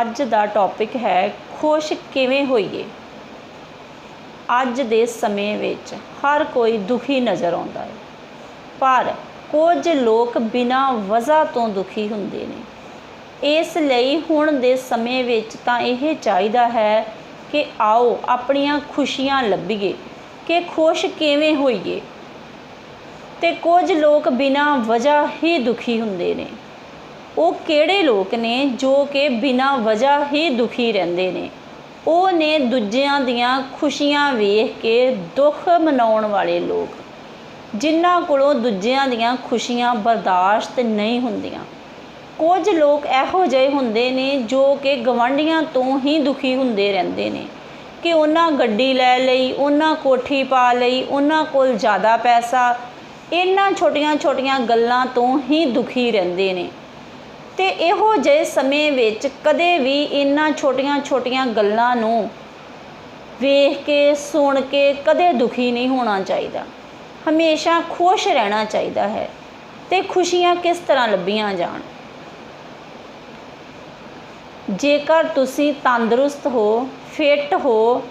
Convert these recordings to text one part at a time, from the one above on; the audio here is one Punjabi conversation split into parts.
ਅੱਜ ਦਾ ਟੌਪਿਕ ਹੈ ਖੁਸ਼ ਕਿਵੇਂ ਹੋਈਏ? ਅੱਜ ਦੇ ਸਮੇਂ ਵਿੱਚ ਹਰ ਕੋਈ ਦੁਖੀ ਨਜ਼ਰ ਆਉਂਦਾ ਹੈ, ਪਰ ਕੁਝ ਲੋਕ ਬਿਨਾਂ ਵਜ੍ਹਾ ਤੋਂ ਦੁਖੀ ਹੁੰਦੇ ਨੇ। ਇਸ ਲਈ ਹੁਣ ਦੇ ਸਮੇਂ ਵਿੱਚ ਤਾਂ ਇਹ ਚਾਹੀਦਾ ਹੈ ਕਿ ਆਓ ਆਪਣੀਆਂ ਖੁਸ਼ੀਆਂ ਲੱਭੀਏ ਕਿ ਖੁਸ਼ ਕਿਵੇਂ ਹੋਈਏ। ਤੇ ਕੁਝ ਲੋਕ ਬਿਨਾਂ ਵਜ੍ਹਾ ਹੀ ਦੁਖੀ ਹੁੰਦੇ ਨੇ। ਉਹ ਕਿਹੜੇ ਲੋਕ ਨੇ ਜੋ ਕਿ ਬਿਨਾਂ ਵਜ੍ਹਾ ਹੀ ਦੁਖੀ ਰਹਿੰਦੇ ਨੇ? ਉਹ ਨੇ ਦੂਜਿਆਂ ਦੀਆਂ ਖੁਸ਼ੀਆਂ ਵੇਖ ਕੇ ਦੁੱਖ ਮਨਾਉਣ ਵਾਲੇ ਲੋਕ। ਜਿਨ੍ਹਾਂ ਕੋਲੋਂ ਦੂਜਿਆਂ ਦੀਆਂ ਖੁਸ਼ੀਆਂ ਬਰਦਾਸ਼ਤ ਨਹੀਂ ਹੁੰਦੀਆਂ। ਕੁਝ ਲੋਕ ਇਹੋ ਜਿਹੇ ਹੁੰਦੇ ਨੇ ਜੋ ਕਿ ਗਵਾਂਢੀਆਂ ਤੋਂ ਹੀ ਦੁਖੀ ਹੁੰਦੇ ਰਹਿੰਦੇ ਨੇ ਕਿ ਉਹਨਾਂ ਗੱਡੀ ਲੈ ਲਈ, ਉਹਨਾਂ ਕੋਠੀ ਪਾ ਲਈ, ਉਹਨਾਂ ਕੋਲ ਜ਼ਿਆਦਾ ਪੈਸਾ, ਇਹਨਾਂ ਛੋਟੀਆਂ-ਛੋਟੀਆਂ ਗੱਲਾਂ ਤੋਂ ਹੀ ਦੁਖੀ ਰਹਿੰਦੇ ਨੇ। ਤੇ ਇਹੋ ਜਿਹੇ ਸਮੇਂ ਵਿੱਚ ਕਦੇ ਵੀ ਇਹਨਾਂ ਛੋਟੀਆਂ-ਛੋਟੀਆਂ ਗੱਲਾਂ ਨੂੰ ਵੇਖ ਕੇ, ਸੁਣ ਕੇ ਕਦੇ ਦੁਖੀ ਨਹੀਂ ਹੋਣਾ ਚਾਹੀਦਾ। ਹਮੇਸ਼ਾ ਖੁਸ਼ ਰਹਿਣਾ ਚਾਹੀਦਾ ਹੈ ਤੇ ਖੁਸ਼ੀਆਂ ਕਿਸ ਤਰ੍ਹਾਂ ਲੱਭੀਆਂ ਜਾਣ? ਜੇਕਰ ਤੁਸੀਂ ਤੰਦਰੁਸਤ ਹੋ, ਫਿੱਟ ਹੋ,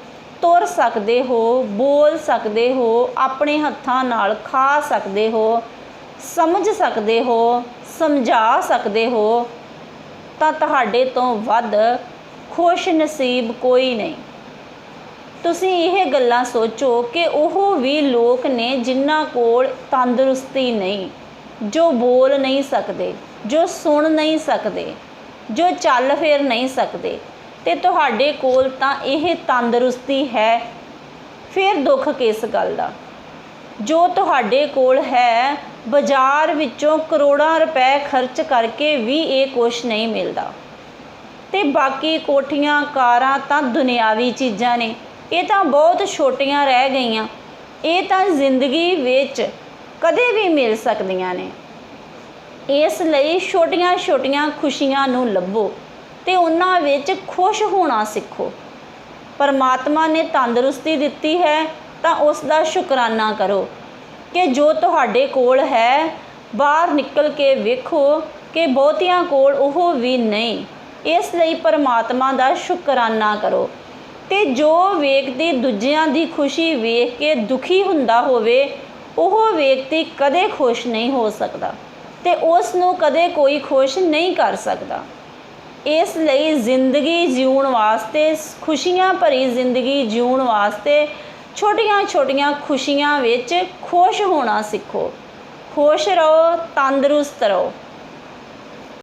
ਤੁਰ ਸਕਦੇ ਹੋ, ਬੋਲ ਸਕਦੇ ਹੋ, ਆਪਣੇ ਹੱਥਾਂ ਨਾਲ ਖਾ ਸਕਦੇ ਹੋ, ਸਮਝ ਸਕਦੇ ਹੋ ਸਮਝਾ ਸਕਦੇ ਹੋ, ਤਾਂ ਤੁਹਾਡੇ ਤੋਂ ਵੱਧ ਖੁਸ਼ ਨਸੀਬ ਕੋਈ ਨਹੀਂ। ਤੁਸੀਂ ਇਹ ਗੱਲਾਂ ਸੋਚੋ ਕਿ ਉਹ ਵੀ ਲੋਕ ਨੇ ਜਿਨ੍ਹਾਂ ਕੋਲ ਤੰਦਰੁਸਤੀ ਨਹੀਂ, ਜੋ ਬੋਲ ਨਹੀਂ ਸਕਦੇ, ਜੋ ਸੁਣ ਨਹੀਂ ਸਕਦੇ, ਜੋ ਚੱਲ ਫਿਰ ਨਹੀਂ ਸਕਦੇ, ਤੇ ਤੁਹਾਡੇ ਕੋਲ ਤਾਂ ਇਹ ਤੰਦਰੁਸਤੀ ਹੈ। ਫਿਰ ਦੁੱਖ ਕਿਸ ਗੱਲ ਦਾ? ਜੋ ਤੁਹਾਡੇ ਕੋਲ ਹੈ ਬਾਜ਼ਾਰ ਵਿੱਚੋਂ ਕਰੋੜਾਂ ਰੁਪਏ ਖਰਚ ਕਰਕੇ ਵੀ ਇਹ ਕੁਛ ਨਹੀਂ ਮਿਲਦਾ। ਤੇ ਬਾਕੀ ਕੋਠੀਆਂ, ਕਾਰਾਂ ਤਾਂ ਦੁਨਿਆਵੀ ਚੀਜ਼ਾਂ ਨੇ। ਇਹ ਤਾਂ ਬਹੁਤ ਛੋਟੀਆਂ ਰਹਿ ਗਈਆਂ। ਇਹ ਤਾਂ ਜ਼ਿੰਦਗੀ ਵਿੱਚ ਕਦੇ ਵੀ ਮਿਲ ਸਕਦੀਆਂ ਨੇ। ਇਸ ਲਈ ਛੋਟੀਆਂ-ਛੋਟੀਆਂ ਖੁਸ਼ੀਆਂ ਨੂੰ ਲੱਭੋ ਤੇ ਉਹਨਾਂ ਵਿੱਚ ਖੁਸ਼ ਹੋਣਾ ਸਿੱਖੋ। ਪਰਮਾਤਮਾ ਨੇ ਤੰਦਰੁਸਤੀ ਦਿੱਤੀ ਹੈ ਤਾਂ ਉਸ ਦਾ ਸ਼ੁਕਰਾਨਾ ਕਰੋ। ਕਿ ਜੋ ਤੁਹਾਡੇ ਕੋਲ ਹੈ, ਬਾਹਰ ਨਿਕਲ ਕੇ ਵੇਖੋ ਕਿ ਬਹੁਤਿਆਂ ਕੋਲ ਉਹ ਵੀ ਨਹੀਂ। ਇਸ ਲਈ ਪਰਮਾਤਮਾ ਦਾ ਸ਼ੁਕਰਾਨਾ ਕਰੋ। ਤੇ ਜੋ ਵਿਅਕਤੀ ਦੂਜਿਆਂ ਦੀ ਖੁਸ਼ੀ ਵੇਖ ਕੇ ਦੁਖੀ ਹੁੰਦਾ ਹੋਵੇ, ਉਹ ਵਿਅਕਤੀ ਕਦੇ ਖੁਸ਼ ਨਹੀਂ ਹੋ ਸਕਦਾ ਤੇ ਉਸ ਨੂੰ ਕਦੇ ਕੋਈ ਖੁਸ਼ ਨਹੀਂ ਕਰ ਸਕਦਾ। ਇਸ ਲਈ ਜ਼ਿੰਦਗੀ ਜਿਉਣ ਵਾਸਤੇ, ਖੁਸ਼ੀਆਂ ਭਰੀ ਜ਼ਿੰਦਗੀ ਜਿਉਣ ਵਾਸਤੇ ਛੋਟੀਆਂ-ਛੋਟੀਆਂ ਖੁਸ਼ੀਆਂ ਵਿੱਚ ਖੁਸ਼ ਹੋਣਾ ਸਿੱਖੋ। ਖੁਸ਼ ਰਹੋ ਤੰਦਰੁਸਤ ਰਹੋ।